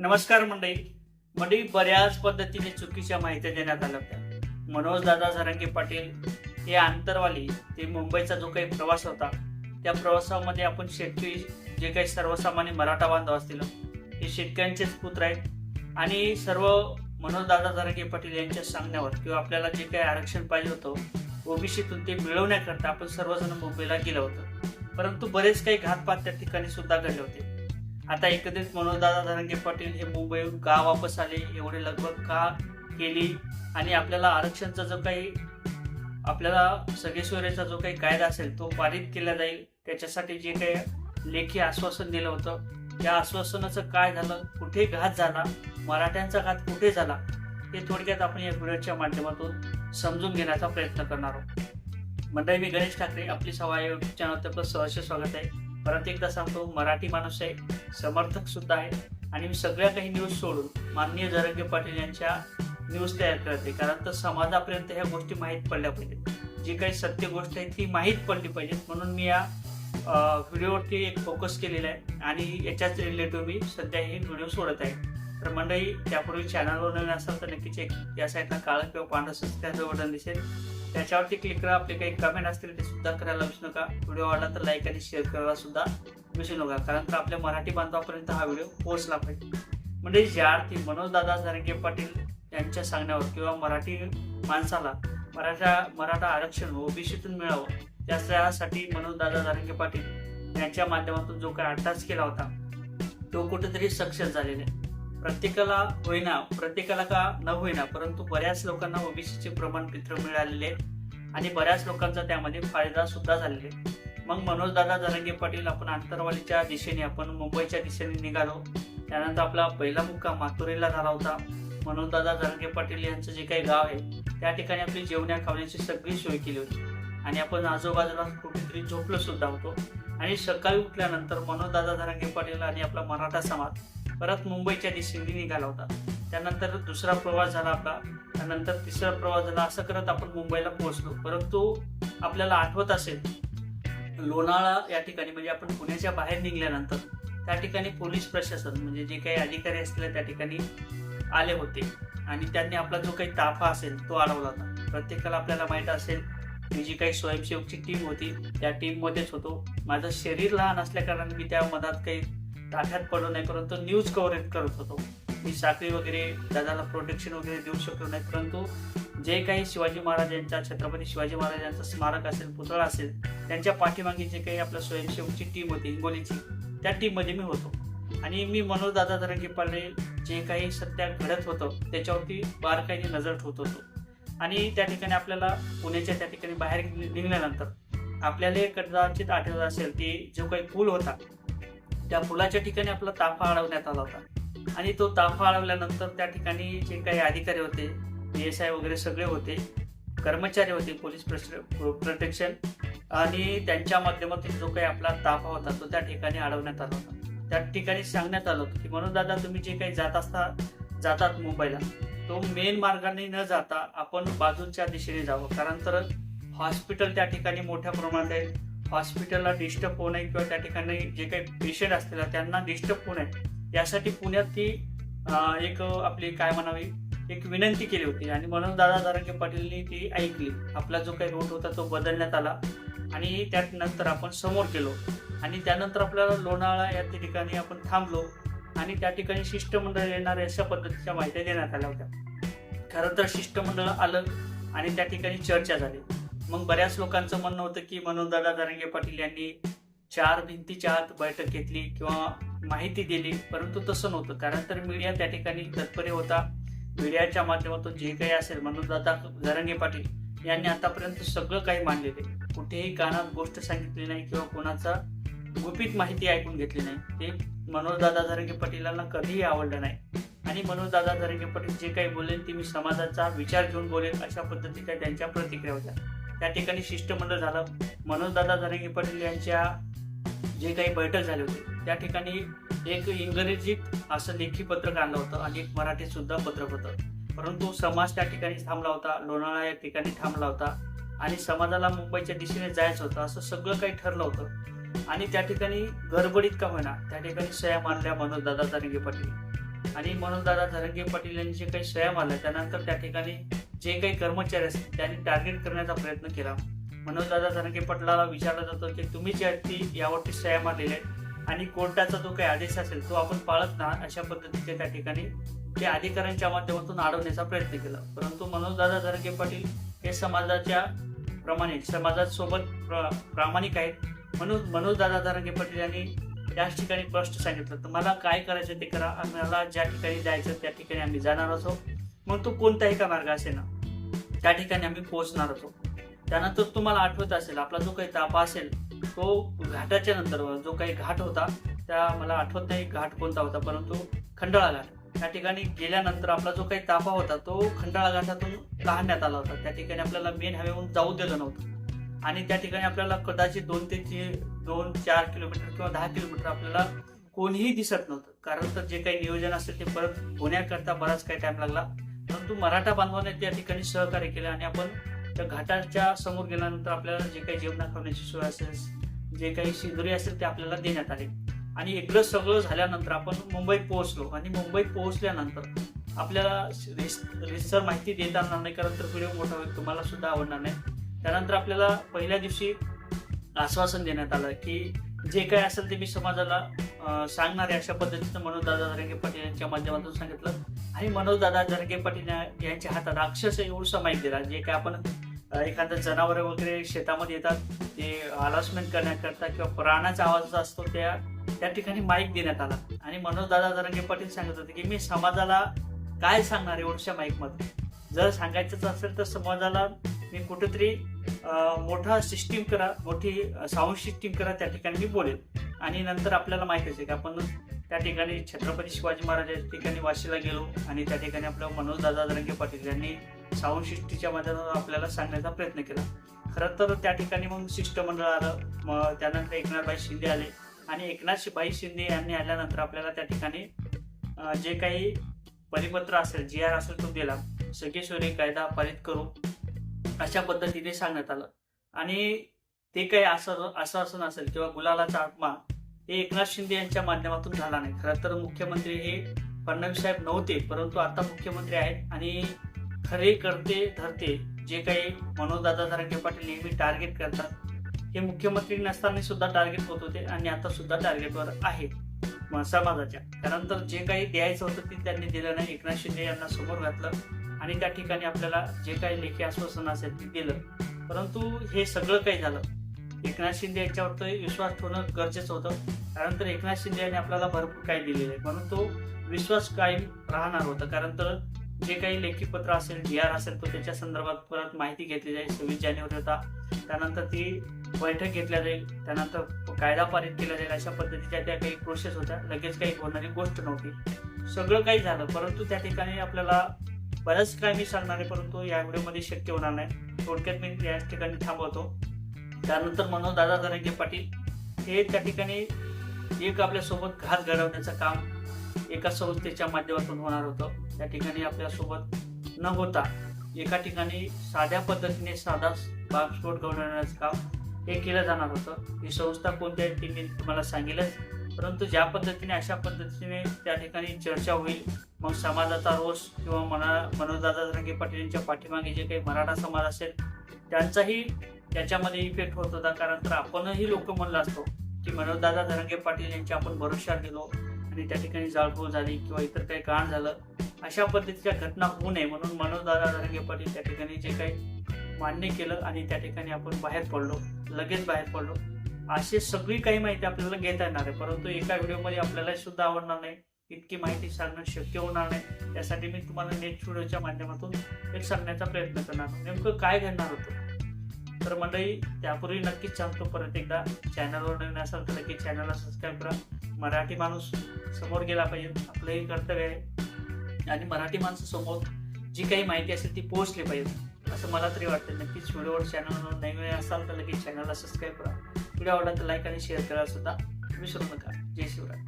नमस्कार मंडळी. मंडळी बऱ्याच पद्धतीने चुकीच्या माहिती देण्यात आल्या होत्या. मनोज दादा सारंगे पाटील हे आंतरवाली ते मुंबईचा जो काही प्रवास होता त्या प्रवासामध्ये आपण शेतकरी जे काही सर्वसामान्य मराठा बांधव असतील हे शेतकऱ्यांचेच पुत्र आहेत. आणि सर्व मनोज दादा सारंगे पाटील यांच्या सांगण्यावर किंवा आपल्याला जे काही आरक्षण पाहिजे होतं ओबीसीतून ते मिळवण्याकरता आपण सर्वजण मुंबईला गेलो होतो. परंतु बरेच काही घातपात त्या ठिकाणी सुद्धा घडले होते. आता एकत्रित मनोजदादा धनंगे पाटील हे मुंबईहून का वापस आले एवढे लगबग का केली? आणि आपल्याला आरक्षणचा जो काही आपल्याला सगळेश्वरीचा जो काही कायदा असेल तो पारित केला जाईल. त्याच्यासाठी जे काही लेखी आश्वासन दिलं होतं त्या आश्वासनाचं काय झालं? कुठे घात झाला? मराठ्यांचा घात कुठे झाला? हे थोडक्यात आपण या व्हिडिओच्या माध्यमातून समजून घेण्याचा प्रयत्न करणार आहोत. मंडळी मी गणेश ठाकरे आपली सभा युट्यूब चॅनल आपलं सहर्ष स्वागत आहे. परत एकदा सांगतो मराठी माणूस आहे समर्थक सुद्धा आहे. आणि मी सगळ्या काही न्यूज सोडून माननीय जरंगे पाटील यांच्या न्यूज तयार करते. कारण तर समाजापर्यंत ह्या गोष्टी माहीत पडल्या पाहिजेत. जी काही सत्य गोष्ट आहे ती माहीत पडली पाहिजेत. म्हणून मी या व्हिडिओवरती एक फोकस केलेला आहे. आणि याच्याच रिलेटिव्ह मी सध्या हे व्हिडिओ सोडत आहे. तर मंडळी त्यापूर्वी चॅनलवर नवीन असाल तर नक्कीच एक या साईडला काळं किंवा पांढरं सबस्क्राईब बटन दिसेल. त्याच्यावरती क्लिक करा. आपले काही कमेंट असतील ते सुद्धा करायला विसरू नका. व्हिडिओ आवडला तर लाईक आणि शेअर करायला सुद्धा विसरू नका. कारण तर आपल्या मराठी बांधवापर्यंत हा व्हिडिओ पोहोचला पाहिजे. म्हणजे ज्या अर्थी मनोजदादा झरंगे पाटील यांच्या सांगण्यावर किंवा मराठी माणसाला मराठा मराठा आरक्षण ओबीसीतून मिळावं त्यासाठी मनोजदादा झरंगे पाटील यांच्या माध्यमातून जो काही अट्टाच केला होता तो कुठेतरी सक्सेस झालेला आहे. प्रत्येकाला होईना प्रत्येकाला का न होईना परंतु बऱ्याच लोकांना ओबीसीचे प्रमाणपत्र मिळालेले आणि बऱ्याच लोकांचा त्यामध्ये फायदा सुद्धा झालेले मग मनोजदादा जरंगे पाटील आपण आंतरवालीच्या दिशेने आपण मुंबईच्या दिशेने निघालो. त्यानंतर आपला पहिला मुक्का माथुरीला झाला होता. मनोजदादा जरंगे पाटील यांचं जे काही गाव आहे त्या ठिकाणी आपली जेवण्या खावण्याची सगळी सोय केली होती. आणि आपण आजूबाजूला कुठेतरी झोपलो सुद्धा होतो. आणि सकाळी उठल्यानंतर मनोजदादा धरंगे पाटील आणि आपला मराठा समाज परत मुंबईच्या दिशेने निघाला होता. त्यानंतर दुसरा प्रवास झाला आपला. त्यानंतर तिसरा प्रवास झाला. असं करत आपण मुंबईला पोहोचलो. परंतु आपल्याला आठवत असेल लोणाळा या ठिकाणी म्हणजे आपण पुण्याच्या बाहेर निघाल्यानंतर त्या ठिकाणी पोलीस प्रशासन म्हणजे जे काही अधिकारी असतील त्या ठिकाणी आले होते. आणि त्यांनी आपला जो काही ताफा असेल तो अडवला होता. प्रत्येकाला आपल्याला माहीत असेल मी जी काही स्वयंसेवकची टीम होती त्या टीममध्येच होतो. माझं शरीर लहान असल्याकारणाने मी त्या मधात काही ताठ्यात पडलो नाही परंतु न्यूज कव्हरेज करत होतो. मी साखळी वगैरे दादाला प्रोटेक्शन वगैरे देऊ शकलो नाही परंतु जे काही शिवाजी महाराजांच्या छत्रपती शिवाजी महाराजांचं स्मारक असेल पुतळा असेल त्यांच्या पाठीमागे जे काही आपल्या स्वयंसेवकची टीम होती हिंगोलीची त्या टीममध्ये मी होतो. आणि मी मनोज दादा धरंगे पाले जे काही सध्या घडत होतं त्याच्यावरती बारकाईने नजर ठेवत होतो. आणि त्या ठिकाणी आपल्याला पुण्याच्या त्या ठिकाणी बाहेर नि- निघाल्यानंतर आपल्याला कदाचित आठवत असेल की जो काही पूल होता त्या पुलाच्या ठिकाणी आपला ताफा अडवण्यात आला होता. आणि तो ताफा अडवल्यानंतर त्या ठिकाणी जे काही अधिकारी होते पी एस आय वगैरे सगळे होते कर्मचारी होते पोलीस प्रोटेक्शन आणि त्यांच्या माध्यमातून जो काही आपला ताफा होता तो त्या ठिकाणी अडवण्यात आला होता. त्या ठिकाणी सांगण्यात आलं होतं की म्हणून दादा तुम्ही जे काही जात असता जातात मुंबईला. तो मेन मार्गाने न जाता आपण बाजूच्या दिशेने जावं. कारण तर हॉस्पिटल त्या ठिकाणी मोठ्या प्रमाणात आहे. हॉस्पिटलला डिस्टर्ब होऊ नये किंवा त्या ठिकाणी जे काही पेशंट असतील त्यांना डिस्टर्ब होऊ नये. यासाठी पुण्यात ती एक आपली काय म्हणावी एक विनंती केली होती. आणि म्हणून दादा दारंगे पाटीलनी ती ऐकली. आपला जो काही रूट होता तो बदलण्यात आला. आणि त्यानंतर आपण समोर गेलो. आणि त्यानंतर आपल्याला लोणावळा या ठिकाणी आपण थांबलो. आणि त्या ठिकाणी शिष्टमंडळ येणाऱ्या अशा पद्धतीच्या माहिती देण्यात आल्या होत्या. खरं तर शिष्टमंडळ आलं आणि त्या ठिकाणी चर्चा झाली. मग बऱ्याच लोकांचं म्हणणं होतं की मनोजदादा दरंगे पाटील यांनी चार भिंतीच्या आत बैठक घेतली किंवा माहिती दिली परंतु तसं नव्हतं. कारण तर मीडिया त्या ठिकाणी तत्परे होता. मीडियाच्या माध्यमातून जे काही असेल मनोजदादा दरंगे पाटील यांनी आतापर्यंत सगळं काही मांडलेले कुठेही कानात गोष्ट सांगितली नाही किंवा कोणाचा गुपित माहिती ऐकून घेतली नाही. ते मनोजदादा धरंगे पाटीलांना कधीही आवडलं नाही. आणि मनोजदादा धरंगे पाटील जे काही बोलेल ते मी समाजाचा विचार घेऊन बोलेल अशा पद्धतीच्या त्यांच्या प्रतिक्रिया होत्या. त्या ठिकाणी शिष्टमंडळ झालं. मनोजदादा दादा पाटील यांच्या जे काही बैठक झाली होती त्या ठिकाणी एक इंग्रजीत असं लेखी पत्रक आणलं होतं आणि एक मराठीत सुद्धा पत्रक होतं. परंतु समाज त्या ठिकाणी थांबला होता लोणाळा या ठिकाणी थांबला होता आणि समाजाला मुंबईच्या दिशेने जायचं होतं असं सगळं काही ठरलं होतं. आणि त्या ठिकाणी गडबडीत का होईना त्या ठिकाणी सया मानल्या मनोज दादा पाटील. आणि म्हणून दादा धरंगे पाटील यांनी जे काही सह्या मानल्या त्यानंतर त्या ठिकाणी जे काही कर्मचारी असतील त्यांनी टार्गेट करण्याचा प्रयत्न केला. मनोजदादा दादा पटलाला विचारलं जातं की तुम्ही जी यावरती सह्या मारलेल्या आहेत आणि कोर्टाचा जो काही आदेश असेल तो आपण पाळत ना अशा पद्धतीचे त्या ठिकाणी ते अधिकाऱ्यांच्या माध्यमातून अडवण्याचा प्रयत्न केला. परंतु मनोजदादा दादा पाटील हे समाजाच्या प्रमाणे समाजासोबत प्र- प्रामाणिक आहेत. म्हणून मनोजदादा दादा पाटील यांनी त्याच ठिकाणी स्पष्ट सांगितलं तर मला काय करायचं ते करा आम्हाला ज्या ठिकाणी जायचं त्या ठिकाणी आम्ही जाणार असो. मग तो कोणताही का मार्ग असे ना त्या ठिकाणी आम्ही पोहोचणार होतो. त्यानंतर तुम्हाला आठवत असेल आपला जो काही तापा असेल तो घाटाच्या नंतर जो काही घाट होता त्या मला आठवत नाही घाट कोणता होता परंतु खंडाळा घाट. त्या ठिकाणी गेल्यानंतर आपला जो काही तापा होता तो खंडाळा घाटातून काढण्यात आला होता. त्या ठिकाणी आपल्याला मेन हवेहून जाऊ दिलं नव्हतं. आणि त्या ठिकाणी आपल्याला कदाचित दोन ते दोन चार किलोमीटर किंवा दहा किलोमीटर आपल्याला कोणीही दिसत नव्हतं. कारण तर जे काही नियोजन असेल ते परत होण्याकरता बराच काही टाइम लागला. परंतु मराठा बांधवाने त्या ठिकाणी सहकार्य केलं आणि आपण त्या घाटाच्या समोर गेल्यानंतर आपल्याला जे काही जेवणा खाण्याची सोय असेल जे काही शिदोरी असेल ते आपल्याला देण्यात आले. आणि एकलं सगळं झाल्यानंतर आपण मुंबईत पोहोचलो आणि मुंबईत पोहोचल्यानंतर आपल्याला रिसर माहिती देता येणार नाही कारण तर व्हिडिओ मोठा होईल तुम्हाला सुद्धा आवडणार नाही. त्यानंतर आपल्याला पहिल्या दिवशी आश्वासन देण्यात आलं की जे काय असेल ते मी समाजाला सांगणार आहे अशा पद्धतीनं म्हणून दादा धरंगे पाटील यांच्या माध्यमातून सांगितलं. आणि मनोज दादा धरंगे पाटील यांच्या हातात अक्षरशः एवढसा माहीत दिला जे काय आपण एखादं जनावर वगैरे शेतामध्ये येतात ते अनाउन्समेंट करण्याकरता किंवा प्राणाचा आवाज असतो त्या त्या ठिकाणी माईक देण्यात आला. आणि मनोजदादा जरंगे पाटील सांगत होते की मी समाजाला काय सांगणार एवढ्या माईकमध्ये जर सांगायचंच असेल तर समाजाला मी कुठेतरी मोठा सिस्टीम करा मोठी साऊंड सिस्टीम करा त्या ठिकाणी मी बोलेल आणि नंतर आपल्याला माहितीच आहे की आपण त्या ठिकाणी छत्रपती शिवाजी महाराज या ठिकाणी वाशीला गेलो आणि त्या ठिकाणी आपलं मनोज दादा दरंगे पाटील यांनी साऊंड सिस्टीच्या माध्यमातून आपल्याला सांगण्याचा प्रयत्न केला. खरं तर त्या ठिकाणी मग शिष्टमंडळ आलं मग त्यानंतर एकनाथबाई शिंदे आले आणि एकनाथ बाई शिंदे यांनी आल्यानंतर आपल्याला त्या ठिकाणी जे काही परिपत्र असेल जी आर असेल तो दिला. सगेश्वरी कायदा पारित करू अशा पद्धतीने सांगण्यात आलं. आणि ते काही असं असं असं नसेल किंवा गुलालाचा आत्मा हे एकनाथ शिंदे यांच्या माध्यमातून झाला नाही. खरं तर मुख्यमंत्री हे फडणवीस साहेब नव्हते परंतु आता मुख्यमंत्री आहेत आणि खरे करते धरते जे काही मनोजदादा धरंगे पाटील नेहमी टार्गेट करतात. हे मुख्यमंत्री नसताना सुद्धा टार्गेट होत होते आणि आता सुद्धा टार्गेटवर आहे समाजाच्या. कारण तर जे काही द्यायचं होतं ते त्यांनी दिलं नाही एकनाथ शिंदे यांना समोर घातलं आणि त्या ठिकाणी आपल्याला जे काही लेखी आश्वासन असेल ते दिलं. परंतु हे सगळं काही झालं. एकनाथ शिंदे यांच्यावर विश्वास ठेवणं गरजेचं होतं. कारण तर एकनाथ शिंदे यांनी आपल्याला भरपूर काही दिलेलं आहे. म्हणून तो विश्वास कायम राहणार होता. कारण तर जे काही लेखी पत्र असेल डी आर असेल तो त्याच्या संदर्भात परत माहिती घेतली जाईल. सव्वीस जानेवारी होता. त्यानंतर ती बैठक घेतल्या जाईल. त्यानंतर कायदा पारित केला जाईल. अशा पद्धतीच्या त्या काही प्रोसेस होत्या. लगेच काही होणारी गोष्ट नव्हती. सगळं काही झालं. परंतु त्या ठिकाणी आपल्याला बरंच काय मी सांगणार आहे. परंतु या व्हिडिओमध्ये शक्य होणार नाही. थोडक्यात मी या ठिकाणी थांबवतो. त्यानंतर मनोज दादा धनंजय पाटील हे त्या ठिकाणी एक आपल्यासोबत घात घडवण्याचं काम एका संस्थेच्या माध्यमातून होणार होतं. त्या ठिकाणी आपल्यासोबत न होता एका ठिकाणी साध्या पद्धतीने साधा बागस्फोट घडवण्याचं काम हे केलं जाणार होतं. ही संस्था कोणती आहे ती मी तुम्हाला सांगेलच. परंतु ज्या पद्धतीने अशा पद्धतीने त्या ठिकाणी चर्चा होईल मग समाजाचा रोष किंवा मना मनोजदादा धरंगे पाटील यांच्या पाठीमागे जे काही मराठा समाज असेल त्यांचाही त्याच्यामध्ये इफेक्ट होत होता. कारण तर आपणही लोक म्हणलं असतो की मनोजदादा धरंगे पाटील यांच्या आपण भरोसा गेलो आणि त्या ठिकाणी जाळपोळ झाली किंवा इतर काही कारण झालं अशा पद्धतीच्या घटना होऊ नये म्हणून मनोजदादा धरंगे पाटील त्या ठिकाणी जे काही मान्य केलं आणि त्या ठिकाणी आपण बाहेर पडलो लगेच बाहेर पडलो. अशी सगळी काही माहिती आपल्याला घेता येणार आहे. परंतु एका व्हिडिओमध्ये आपल्याला सुद्धा आवडणार नाही. इतकी माहिती सांगणं शक्य होणार नाही. त्यासाठी मी तुम्हाला नेक्स्ट व्हिडिओच्या माध्यमातून एक सांगण्याचा प्रयत्न करणार. नेमकं काय घडणार होतं? तर मंडळी त्यापूर्वी नक्कीच सांगतो परत एकदा. चॅनलवर नवीन असाल तर नक्की चॅनलला सबस्क्राईब करा. मराठी माणूस समोर गेला पाहिजे. आपलंही कर्तव्य आहे. आणि मराठी माणसं समोर जी काही माहिती असेल ती पोहोचली पाहिजे. असं मला तरी वाटतं. नक्कीच व्हिडिओवर चॅनलवर नवीन असाल तर लगेच चॅनलला सबस्क्राईब करा. व्हिडिओ आवडला तर लाईक आणि शेअर करायला सुद्धा विसरू नका. जय शिवराय.